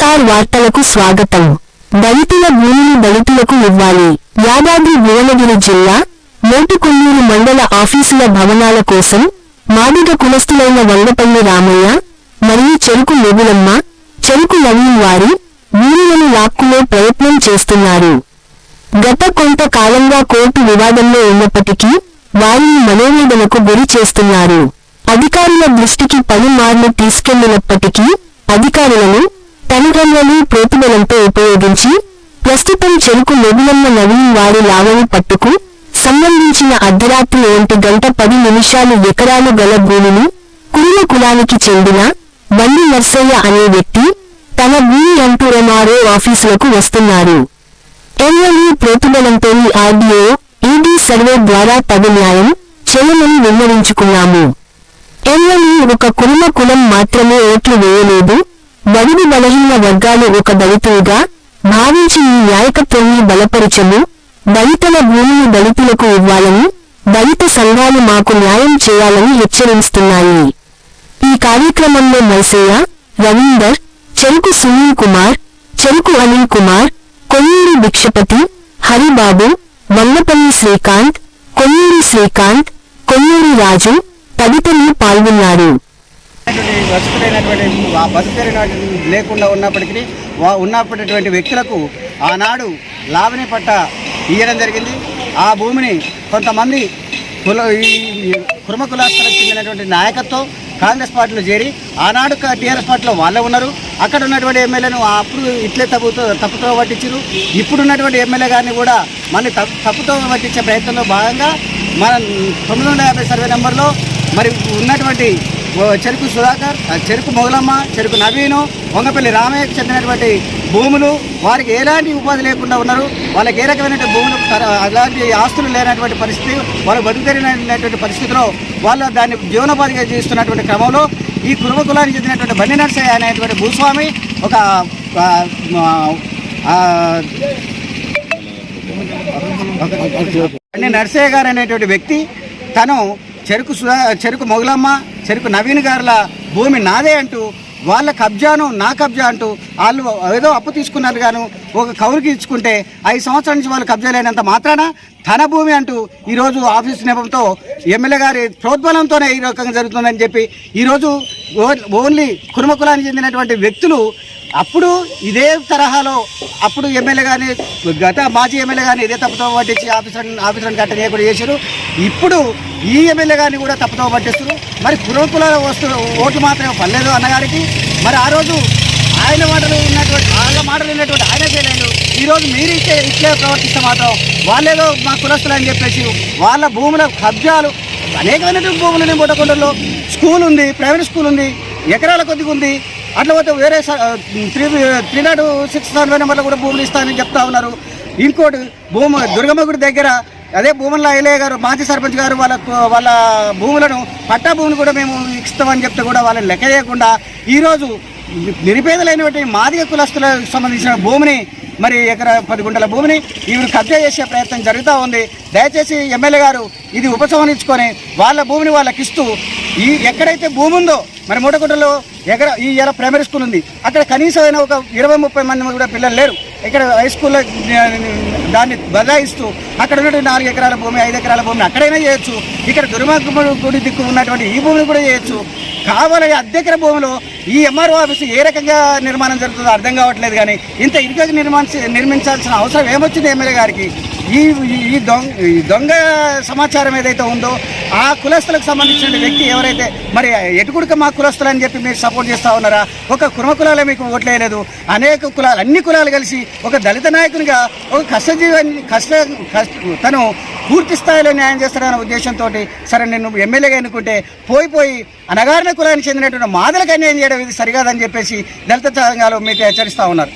SR వార్తలకు స్వాగతం. దళితుల భూమిని దళితులకు ఇవ్వాలి. యాదాద్రి భువనగిరి జిల్లా మోటుకొల్లూరు మండల ఆఫీసుల భవనాల కోసం మాదిగ కులస్తులైన వంగపల్లి రామయ్య మరియు చెరుకు నెబులమ్మ చెరుకు నవీన్ వారి భూములను లాక్కునే ప్రయత్నం చేస్తున్నారు. గత కొంత కాలంగా కోర్టు వివాదంలో ఉన్నప్పటికీ వారిని మనోవేదనకు గురి చేస్తున్నారు. అధికారుల దృష్టికి పలుమార్లు తీసుకెళ్ళినప్పటికీ అధికారులను తల్లిదండ్రులు ప్రోతిబలంతో ఉపయోగించి ప్రస్తుతం చెరుకు నెబులమ్మ నవీన్ వారి లావణి పట్టుకు సంబంధించిన అర్ధరాత్రి ఒంటి గంట పది నిమిషాలు ఎకరాలు గల భూమిని కురుల కులానికి చెందిన బండి నర్సయ్య అనే వ్యక్తి తన భూమి అంటూ ఎంఆర్ఓ ఆఫీసులకు వస్తున్నారు. ఎమ్మెల్యే ప్రోతుబలంతోని ఆర్డీఓ ఈడీ సర్వే ద్వారా తగు న్యాయం చేయమని నిర్ణయించుకున్నాము. ఎమ్మెల్యే ఒక కురుమ కులం మాత్రమే ఓట్లు వేయలేదు. బడుగు బలహీన వర్గాలు ఒక దళితులుగా భావించి ఈ నాయకత్వాన్ని బలపరచము దళితుల భూమిని దళితులకు ఇవ్వాలని దళిత సంఘాలు మాకు న్యాయం చేయాలని హెచ్చరిస్తున్నాయి. ఈ కార్యక్రమంలో నరసయ్య రవీందర్ చెరుకు సునీల్ కుమార్ చెరుకు అనిల్ కుమార్ ఉన్నటువంటి ఆ బతుకైనటువంటి లేకుండా ఉన్నప్పటికీ వా ఉన్నప్పటిటువంటి వ్యక్తులకు ఆనాడు లాభని పట్ట ఇయ్యడం జరిగింది. ఆ భూమిని కొంతమంది కుల ఈ కుర్మ కులాస్తులకు చెందినటువంటి నాయకత్వం కాంగ్రెస్ పార్టీలో చేరి ఆనాడు టీఆర్ఎస్ పార్టీలో వాళ్ళే ఉన్నారు. అక్కడ ఉన్నటువంటి ఎమ్మెల్యేను అప్పుడు ఇట్లే తప్పుతో తప్పుతో పట్టించారు ఇప్పుడు ఉన్నటువంటి ఎమ్మెల్యే గారిని కూడా మళ్ళీ తప్పు తప్పుతో పట్టించే ప్రయత్నంలో భాగంగా మన తొమ్మిది వందల యాభై సర్వే నెంబర్లో మరి ఉన్నటువంటి చెరుకు సుధాకర్ చెరుకు మొగలమ్మ చెరుకు నవీను వంగపల్లి రామయ్యకు చెందినటువంటి భూములు వారికి ఎలాంటి ఉపాధి లేకుండా ఉన్నారు వాళ్ళకి ఏ రకమైనటువంటి భూములు తర- అలాంటి ఆస్తులు లేనటువంటి పరిస్థితి వాళ్ళు బతుకుతెరిగినటువంటి పరిస్థితిలో వాళ్ళు దాన్ని జీవనోపాధిగా చేస్తున్నటువంటి క్రమంలో ఈ కురుమ కులానికి చెందినటువంటి బండి నర్సయ్య అనేటువంటి భూస్వామి ఒక బండి నర్సయ్య గారు అనేటువంటి వ్యక్తి తను చెరుకు సుధా చెరుకు మొగలమ్మ చెరుకు నవీన్ గారుల భూమి నాదే అంటూ వాళ్ళ కబ్జాను నా కబ్జా అంటూ వాళ్ళు ఏదో అప్పు తీసుకున్నారు గాను ఒక కౌరుకి ఇచ్చుకుంటే ఐదు సంవత్సరాల నుంచి వాళ్ళు కబ్జా లేనంత మాత్రాన తన భూమి అంటూ ఈరోజు ఆఫీస్ నెపంతో ఎమ్మెల్యే గారి ప్రోద్బలంతోనే ఈ రకంగా జరుగుతుందని చెప్పి ఈరోజు ఓన్లీ కుర్మ కులానికి చెందినటువంటి వ్యక్తులు అప్పుడు ఇదే తరహాలో అప్పుడు ఎమ్మెల్యే కానీ గత మాజీ ఎమ్మెల్యే కానీ ఇదే తప్పుతో పట్టించి ఆఫీసర్ ఆఫీసర్ని కట్టని కూడా చేశారు. ఇప్పుడు ఈ ఎమ్మెల్యే గారిని కూడా తప్పుతో పట్టిస్తారు మరి కురకుల వస్తు ఓట్లు మాత్రమే పర్లేదు అన్నగారికి. మరి ఆ రోజు ఆయన మాటలు ఉన్నటువంటి వాళ్ళ మాటలు ఉన్నటువంటి ఆయన చేయలేదు. ఈరోజు మీరు ఇచ్చే ఇట్లే ప్రవర్తిస్తే మాత్రం వాళ్ళేదో మా కులస్తులు అని చెప్పేసి వాళ్ళ భూముల కబ్జాలు అనేకమైనటువంటి భూములు ఉన్నాయి బుట్టకొండలో స్కూల్ ఉంది ప్రైవేట్ స్కూల్ ఉంది ఎకరాల కొద్దిగా ఉంది అట్లా పోతే వేరే స- three three not six survey నెంబర్లో కూడా భూములు ఇస్తానని చెప్తా ఉన్నారు. ఇంకోటి భూమి దుర్గమ్మ గుడి దగ్గర అదే భూముల ఐలయ్య గారు మాజీ సర్పంచ్ గారు వాళ్ళ వాళ్ళ భూములను పట్టా భూమిని కూడా మేము ఇస్తామని చెప్తే కూడా వాళ్ళని లెక్క చేయకుండా ఈరోజు నిరుపేదలైనటువంటి మాదిగ కులస్తులకు సంబంధించిన భూమిని మరి ఎకరా పది గుంటల భూమిని ఈవిడ కబ్జా చేసే ప్రయత్నం జరుగుతూ ఉంది. దయచేసి ఎమ్మెల్యే గారు ఇది ఉపసంహరించుకొని వాళ్ళ భూమిని వాళ్ళకి ఇస్తూ ఈ ఎక్కడైతే భూమి ఉందో మరి మూటగుంటలో ఎక్కడ ఈ ఇలా ప్రైమరీ స్కూల్ ఉంది అక్కడ కనీసం అయినా ఒక ఇరవై ముప్పై మంది కూడా పిల్లలు లేరు. ఇక్కడ హై స్కూల్లో దాన్ని బదాయిస్తూ అక్కడ ఉన్నటువంటి నాలుగు ఎకరాల భూమి ఐదు ఎకరాల భూమిని అక్కడైనా చేయొచ్చు. ఇక్కడ దుర్మార్గముడు గుడి దిక్కు ఉన్నటువంటి ఈ భూమిని కూడా చేయొచ్చు. కావాలని అద్దెకర భూమిలో ఈ ఎంఆర్ఓ ఆఫీసు ఏ రకంగా నిర్మాణం జరుగుతుందో అర్థం కావట్లేదు కానీ ఇంత ఇరుకగా నిర్మాణ నిర్మించాల్సిన అవసరం ఏమొచ్చింది ఎమ్మెల్యే గారికి? ఈ ఈ- ఈ దొంగ ఈ దొంగ సమాచారం ఏదైతే ఉందో ఆ కులస్తులకు సంబంధించిన వ్యక్తి ఎవరైతే మరి ఎటుకుడుక మా కులస్తులు అని చెప్పి మీరు సపోర్ట్ చేస్తూ ఉన్నారా? ఒక కుర్మ కులాలే మీకు ఓట్లేయలేదు. అనేక కులాలు అన్ని కులాలు కలిసి ఒక దళిత నాయకునిగా ఒక కష్టజీవాన్ని కష్ట కష్ట తను పూర్తి స్థాయిలో న్యాయం చేస్తాడనే ఉద్దేశంతో సరే నేను ఎమ్మెల్యేగా ఎన్నుకుంటే పోయి పోయి అనగారిన కులానికి చెందినటువంటి మాదలకు అన్యాయం చేయడం ఇది సరికాదని చెప్పేసి దళిత సంఘాలు మీకు హెచ్చరిస్తూ ఉన్నారు.